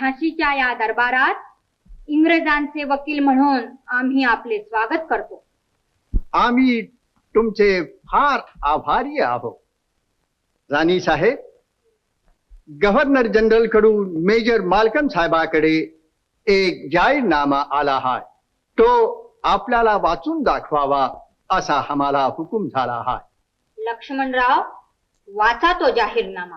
झाशीच्या या दरबारात इंग्रजांचे वकील म्हणून आम्ही आपले स्वागत करतो. आम्ही तुमचे फार आभारी आहोत. राणी साहेब गव्हर्नर जनरलकडून मेजर मालकम साहेबाकडे एक जाहीरनामा आला आहे. तो आपल्याला वाचून दाखवावा असा आम्हाला हुकूम झाला आहे. लक्ष्मणराव वाचा तो जाहीरनामा.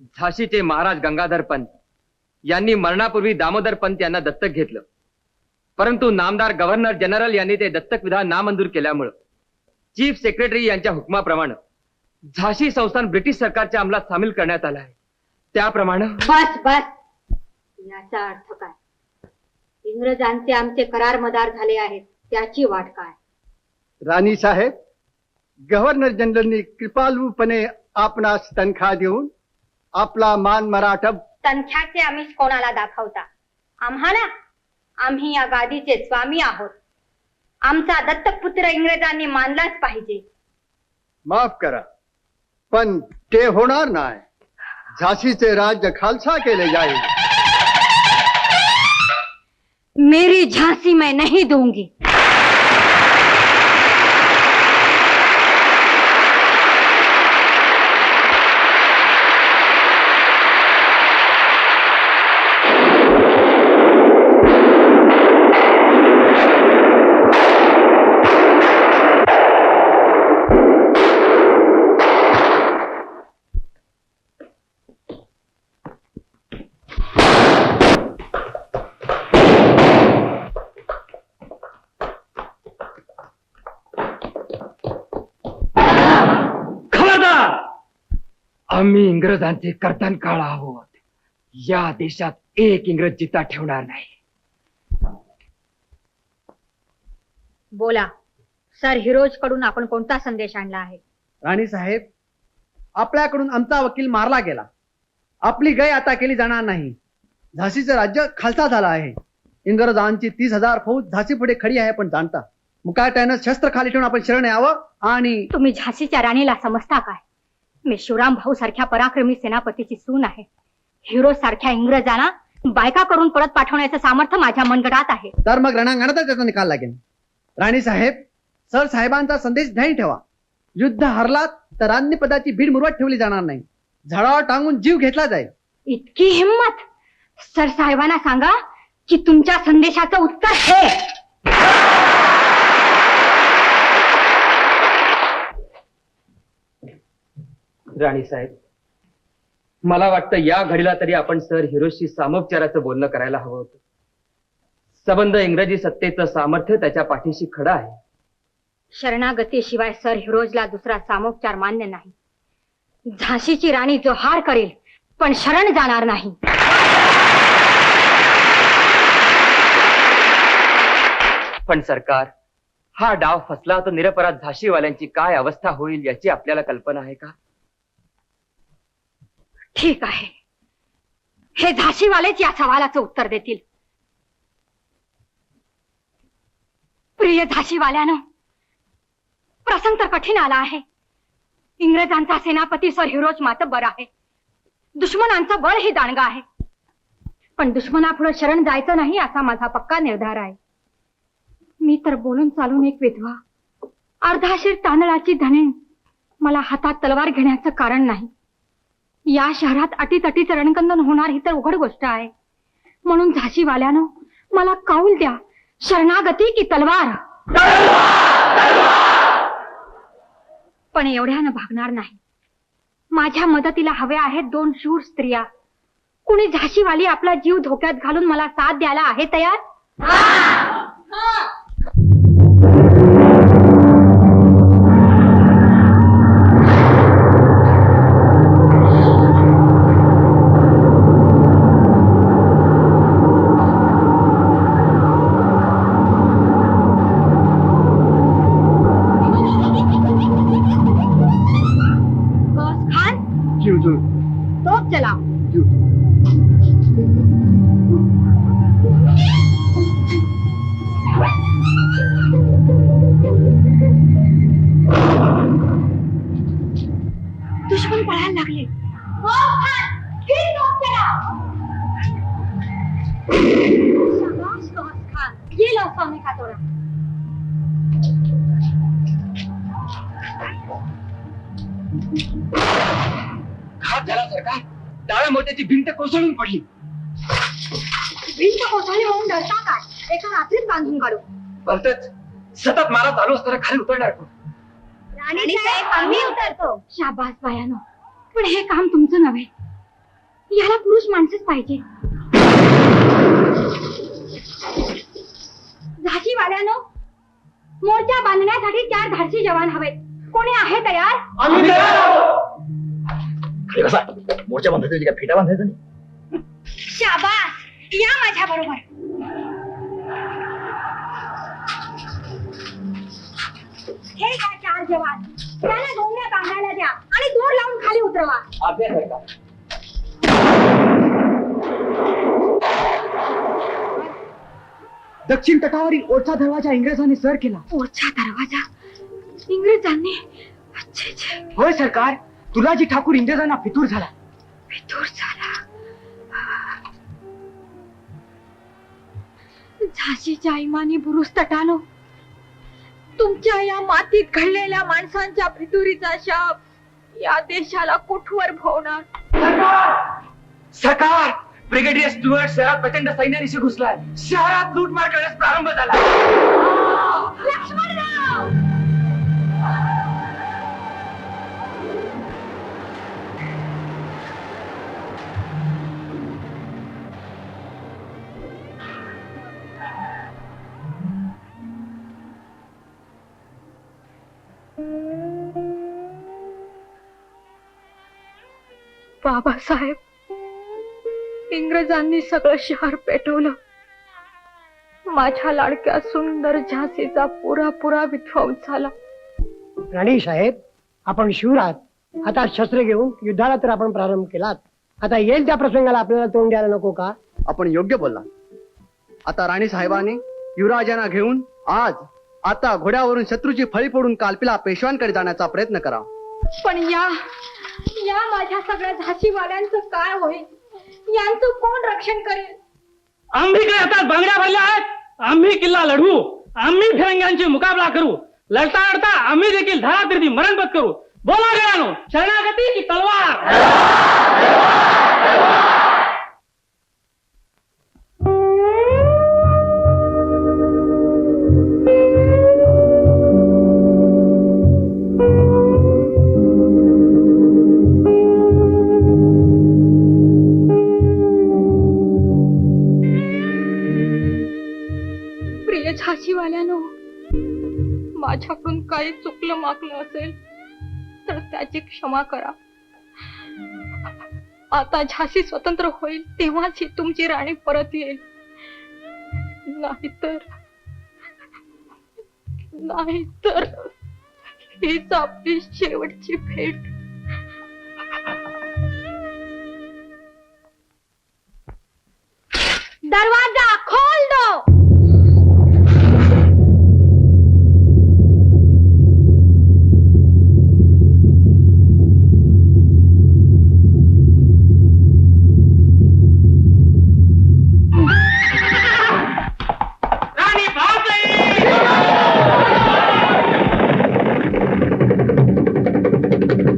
झाशीचे महाराज गंगाधर पंत यांनी मरणापूर्वी दामोदर पंत यांना दत्तक घेतलं. परंतु नामदार गव्हर्नर जनरल यांनी ते दत्तक विधान नामंजूर केल्यामुळं चीफ सेक्रेटरी यांच्या हुकमाप्रमाणे झाशी संस्थान ब्रिटिश सरकारच्या अंमलात सामील करण्यात आलं आहे. त्याप्रमाणे बस बस. याचा अर्थ काय? इंग्रजांचे आमचे करार मदार झाले आहेत त्याची वाट काय? राणी साहेब गव्हर्नर जनरलनी कृपालूपणे आपणास तनखा देऊन आपला मान मराठा संख्याचे आम्हीच कोणाला दाखवता? आम्हाला? आम्ही या गादीचे स्वामी आहोत. आमचा दत्तक पुत्र इंग्रजांनी मानलाच पाहिजे. माफ करा. पण ते होणार नाही. झाशीचे राज्य खालसा केले जाईल. मेरी झांसी मैं नहीं दूंगी. आम्ही इंग्रजांचे कर्तन काळ आहोत. या देशात एक इंग्रज जिता ठेवणार नाही. बोला. सर हिरोजकडून आपण कोणता संदेश आणला आहे? राणी साहेब आपल्याकडून आमचा वकील मारला गेला. आपली गय आता केली जाणार नाही. झाशीचं राज्य खालसा झाला आहे. इंग्रजांची तीस हजार फौज झाशी पुढे खडी आहे पण जाणता. मुकाट्यानं शस्त्र खाली ठेवून आपण शरण यावं आणि तुम्ही झाशीच्या राणीला समजता काय? मी शिवराम भाऊ सारख्या पराक्रमी सेनापतीची सून आहे. हिरो सारख्या इंग्रजांना बायका करून परत पाठवण्याचं सामर्थ्य माझ्या मनगटात आहे. तर मग रणांगणातच त्याचा निकाल लागेल. राणी साहेब सर साहेबांचा संदेश ध्यानी ठेवा. युद्ध हरलात तर राज्य पदाची भीड मुरवत ठेवली जाणार नाही. झाडावर टांगून जीव घेतला जाईल. इतकी हिंमत! सर साहेबांना सांगा की तुमच्या संदेशाचं उत्तर हे! राणी साहेब. मला वाटतं या घडीला तरी आपण सर हिरोशी सामोपचाराचं बोलणं करायला हवं होतं. संबंध इंग्रजी सत्तेचं सामर्थ्य त्याच्या पाठीशी खडं आहे. शरणागतीशिवाय सर हिरोजला दुसरा सामोपचार मान्य नाही. झाशीची राणी जो हार करेल पण शरण जाणार नाही. पण सरकार हा डाव फसला तर निरपराध झाशीवाल्यांची काय अवस्था होईल याची आपल्याला कल्पना आहे का? ठीक आहे. हे झाशीवालेच या सवालाचं उत्तर देतील. प्रिय झाशीवाल्यानं प्रसंग तर कठीण आला आहे. इंग्रजांचा सेनापती सर हिरोज मातब्बर आहे. दुश्मनांचं बळ ही दांडगा आहे. पण दुश्मनापुढे शरण जायचं नाही असा माझा पक्का निर्धार आहे. मी तर बोलून चालून एक विधवा. अर्धाशीर तांदळाची धने मला हातात तलवार घेण्याचं कारण नाही. या शहरात अटीतटी रणकंदन होणार ही तर उघड गोष्ट आहे. म्हणून झाशीवाल्यानं मला काऊल द्या. शरणागती की तलवार? पण एवढ्यानं भागणार नाही. माझ्या मदतीला हव्या आहेत दोन शूर स्त्रिया. कुणी झाशीवाली आपला जीव धोक्यात घालून मला साथ द्यायला आहे तयार? जो तो चला. जो दुश्मन पळायला लागले. हो, गेला स्वामी खातोडा Thank you. घात झाला सरकार डाव्या मोत्याची भिंत कोसळून पडली. भिंत कोसळली म्हणून डरता काय? एका रात्रीत बांधून काढू. भलतच सतत मारा चालू असताना खाली उतरणार कोण? राणी साहेब आम्ही उतरतो. शाबास बायानो. पण हे काम तुमचं नव्हे. याला पुरुष माणसंच पाहिजे. झाशीवाल्यानो मोर्चा बांधण्यासाठी चार धाडसी जवान हवेत. कोणी आहे तयार? खाली बसा मोर्चा बांधायचं होती का फेटा बांधायचा नाही शाबास या माझ्या बरोबर हे का चार जवान त्याला गोंड्या बांधायला द्या आणि दोर लावून खाली उतरवा आज्ञा सरकार दक्षिण तटावरील ओढचा दरवाजा इंग्रजांनी सर केला ओछा दरवाजा इंग्रजांनी अच्छे अच्छे होय सरकार तुलाजी ठाकूर इंग्रजांना फितूर झाला. विदूर झाला? झाशीच्या इमानी बुरुज तटानो तुमच्या या मातीत घडलेल्या माणसांच्या फितुरीचा शाप या देशाला कुठवर भोवणार? सरकार! ब्रिगेडियर स्टुअर्ट शहरात प्रचंड सैन्यानिशी घुसलाय. शहरात लूटमार करण्यास प्रारंभ झाला. लक्ष्मणराव बाबासाहेब इंग्रजांनी सगळं शहर पेटवलं. माझ्या लाडक्या सुंदर झाशीचा पुरा पुरा विध्वंस झाला. राणी साहेब आपण आहात आता शस्त्र घेऊन युद्धाला तर आपण प्रारंभ केलात. आता येईल त्या प्रसंगाला आपल्याला तोंड द्यायला नको का? आपण योग्य बोलला आता राणी साहेबांनी युवराजांना घेऊन आज आता घोड्यावरून शत्रूची फळी फोडून कालपीला पेशव्यांकडे जाण्याचा प्रयत्न करा पण या या माझ्या सगळ्या झाशीवाल्यांचं काय होईल? यांचं कोण रक्षण करेल? आम्ही काय आता बांगड्या भरल्या आहेत? आम्ही किल्ला लढवू आम्ही फिरंग्यांची मुकाबला करू. लढता लढता आम्ही देखील धरातीर्थी मरण करू. बोला गळ्यानो शरणागती की तलवार? प्रिय झाशीवाल्यानो माझ्याकडून काही चुकलं मागलं असेल तर त्याची क्षमा करा. आता झाशी स्वतंत्र होईल तेव्हाच ही तुमची राणी परत येईल. नाहीतर नाहीतर हीच आपली शेवटची भेट.